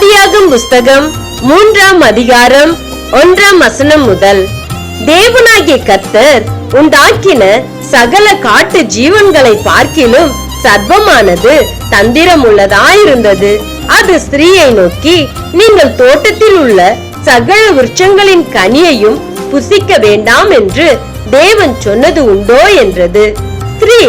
ஆதியாகும் புஸ்தகம் மூன்றாம் அதிகாரம் ஒன்றாம் வசனம் முதல். தேவனாகிய கர்த்தர் உண்டாக்கின சகல காட்டு ஜீவன்களை பார்க்கிலும் சர்வமானது தந்திரமுள்ளதாயிருந்தது அது ஸ்திரீயை நோக்கி நீங்கள் தோட்டத்தில் உள்ள சகல விருட்சங்களின் கனியையும் புசிக்க வேண்டாம் என்று தேவன் சொன்னது உண்டோ என்றது. ஸ்திரீ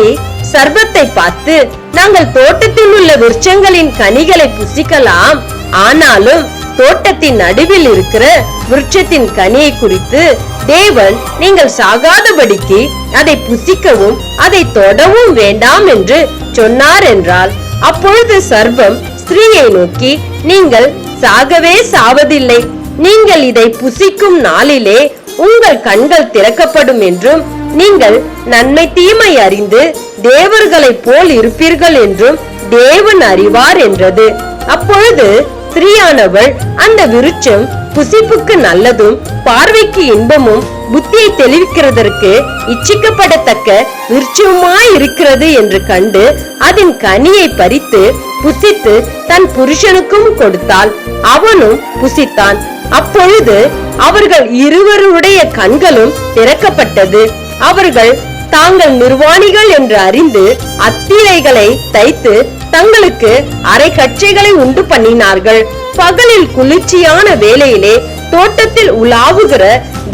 சர்வத்தை பார்த்து நாங்கள் தோட்டத்தில் உள்ள விருட்சங்களின் கனிகளை புசிக்கலாம் ஆனாலும் தோட்டத்தின் நடுவில் இருக்கிற விருட்சத்தின் கனியை குறித்து தேவன் நீங்கள் சாகாதபடிக்கு அதை புசிக்கவும் அதை தொடவும் வேண்டாம் என்று சொன்னார் என்றால் அப்பொழுது சர்வம் ஸ்திரீயை நோக்கி நீங்கள் சாகவே சாவதில்லை. நீங்கள் இதை புசிக்கும் நாளிலே உங்கள் கண்கள் திறக்கப்படும் என்றும் நீங்கள் நன்மை தீமை அறிந்து தேவர்களைப் போல் இருப்பீர்கள் என்றும் தேவன் அறிவார் என்றது. அப்பொழுது ஸ்திரீயானவள் அந்த விருட்சம் புசிப்புக்கு நல்லதும் பார்வைக்கு இன்பமும் புத்தியை தெளிவிக்கிறதற்கு இச்சிக்கப்படத்தக்க விருட்சமாய் இருக்கிறது என்று கண்டு அதன் கனியை பறித்து புசித்து தன் புருஷனுக்கும் கொடுத்தாள். அவனும் புசித்தான். அப்பொழுது அவர்கள் இருவருடைய கண்களும் திறக்கப்பட்டது. அவர்கள் தாங்கள் நிர்வாணிகள் என்று அறிந்து அத்திரைகளை தைத்து தங்களுக்கு அரை கச்சைகளை உண்டு பண்ணினார்கள். பகலில் குளிர்ச்சியான வேலையிலே தோட்டத்தில் உலாவுகிற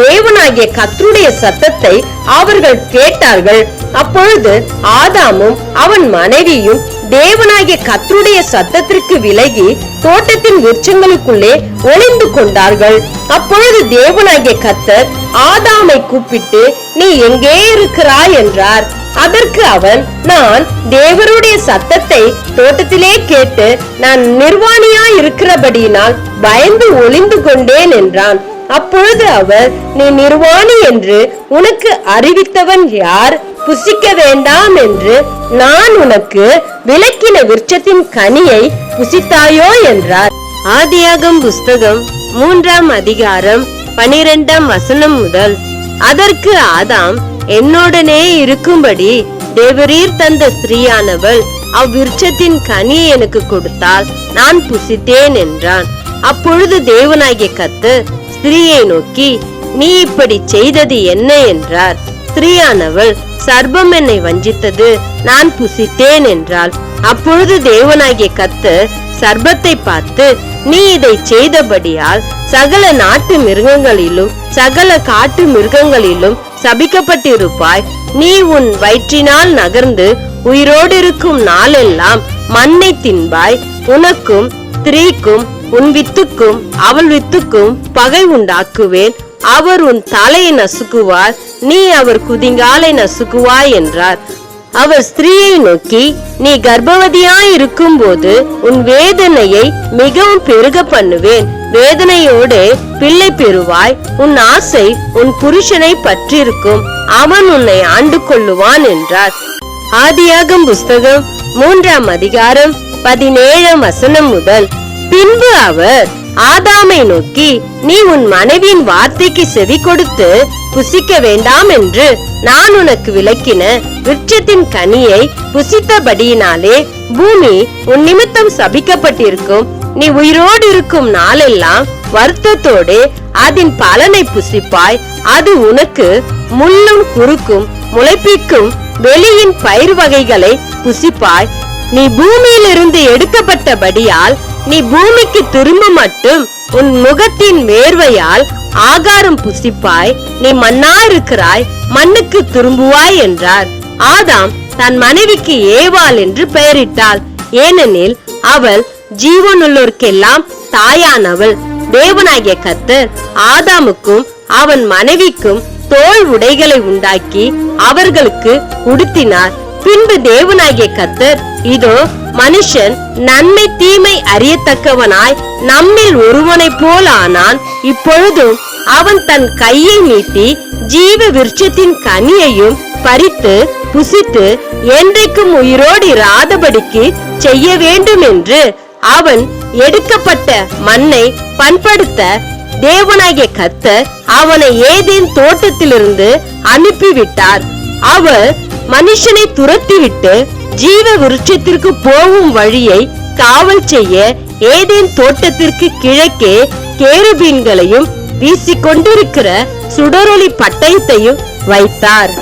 தேவனாகிய கத்தருடைய சத்தத்தை அவர்கள் கேட்டார்கள். அப்பொழுது ஆதாமும் அவன் மனைவியும் தேவனாகிய கத்தருடைய சத்தத்திற்கு விலகி தோட்டத்தின் விருட்சங்களுக்குள்ளே ஒளிந்து கொண்டார்கள். அப்பொழுது தேவனாகிய கத்தர் ஆதாமை கூப்பிட்டு நீ எங்கே இருக்கிறாய்? என்றார். அதற்கு அவன் நான் தேவருடைய சத்தத்தை தோட்டத்திலே கேட்டு நான் நிர்வாணியா இருக்கிறபடியினால் பயந்து ஒளிந்து கொண்டேன் என்றான். அப்பொழுது அவர் நீ நிர்வாணி என்று உனக்கு அறிவித்தவன் யார்? புசிக்க வேண்டாம் என்று நான் உனக்கு விளக்கின விருட்சத்தின் கனியை புசித்தாயோ என்றார். ஆதியாகம் புஸ்தகம் மூன்றாம் அதிகாரம் பனிரெண்டாம் வசனம் முதல். அதற்கு ஆதாம் என்னுடனே இருக்கும்படி தேவரீர் தந்த ஸ்திரீயானவள் அவ்விருட்சத்தின் கனியை எனக்கு கொடுத்தால் நான் புசித்தேன் என்றான். அப்பொழுது தேவனாகிய கத்து ஸ்திரீயை நோக்கி நீ இப்படி செய்தது என்ன? என்றார். ஸ்திரீயானவள் சர்பம் என்னை வஞ்சித்தது நான் புசித்தேன் என்றாள். அப்பொழுது தேவனாகிய கத்து சர்பத்தை பார்த்து நீ இதை செய்தபடியால் சகல நாட்டு மிருகங்களிலும் சகல காட்டு மிருகங்களிலும் சபிக்கப்பட்டிருப்பாய். நீ உன் வயிற்றினால் நகர்ந்து உயிரோடு இருக்கும் நாளெல்லாம் மண்ணை தின்பாய். உனக்கும் ஸ்திரீக்கும் உன் வித்துக்கும் அவள் வித்துக்கும் பகை உண்டாக்குவேன். அவர் உன் தலையை நசுக்குவார் நீ அவர் குதிங்காலை நசுக்குவாய் என்றார். அவர் ஸ்திரீயை நோக்கி நீ கர்ப்பவதியாய் இருக்கும்போது உன் வேதனையை மிகவும் பெருக பண்ணுவேன். வேதனையோடு பிள்ளை பெறுவாய். உன் ஆசை உன் புருஷனை பற்றிருக்கும். அவன் உன்னை ஆண்டு கொள்ளுவான் என்றார். ஆதியாகம் புஸ்தகம் மூன்றாம் அதிகாரம் பதினேழாம் வசனம் முதல். பின்பு அவர் ஆதாமை நோக்கி நீ உன் மனைவியின் வார்த்தைக்கு செவி கொடுத்து புசிக்க வேண்டாம் என்று நான் உனக்கு விளக்கின விருட்சத்தின் கனியை புசித்தபடியினாலே பூமி உன் நிமித்தம் சபிக்கப்பட்டிருக்கும். நீ உயிரோடு இருக்கும் நாளெல்லாம் வருத்தத்தோடு அதன் பலனை புசிப்பாய். அது உனக்கு முள்ளும் குறுக்கும் முளைப்பிக்கும் வெளியின் பயிர் வகைகளை புசிப்பாய். நீ பூமியிலிருந்து எடுக்கப்பட்டபடியால் நீ பூமிக்கு திரும்ப மட்டும் உன் முகத்தின் வேர்வையால் ஆகாரம் புசிப்பாய் நீ மண்ணா இருக்கிறாய் மண்ணுக்கு திரும்புவாய் என்றார். ஆதாம் தன் மனைவிக்கு ஏவாள் என்று பெயரிட்டாள். ஏனெனில் அவள் ஜீவனுள்ளோர்க்கெல்லாம் தாயானவள். தேவனாகிய கத்தர் ஆதாமுக்கும் அவன் மனைவிக்கும் தோல் உடைகளை உண்டாக்கி அவர்களுக்கு உடுத்தினார். பின்பு தேவனாகிய கத்தர் இதோ மனுஷன் நன்மை தீமை அறியத்தக்கவனாய் நம்மில் ஒருவனைப் போல் ஆனான். இப்பொழுதும் அவன் தன் கையை நீட்டி ஜீவ விருட்சத்தின் கனியையும் பறித்து புசித்து என்றைக்கும் உயிரோடு இராதபடிக்கு செய்ய வேண்டும் என்று அவன் எடுக்கப்பட்ட மண்ணை பண்படுத்த தேவனாகிய கத்தர் அவனை ஏதேன் தோட்டத்திலிருந்து அனுப்பிவிட்டார். அவர் மனுஷனை துரத்திவிட்டு ஜீவ விருட்சத்திற்கு போகும் வழியை காவல் செய்ய ஏதேன் தோட்டத்திற்கு கிழக்கே கேருபீன்களையும் வீசிக்கொண்டிருக்கிற சுடரொளி பட்டயத்தையும் வைத்தார்.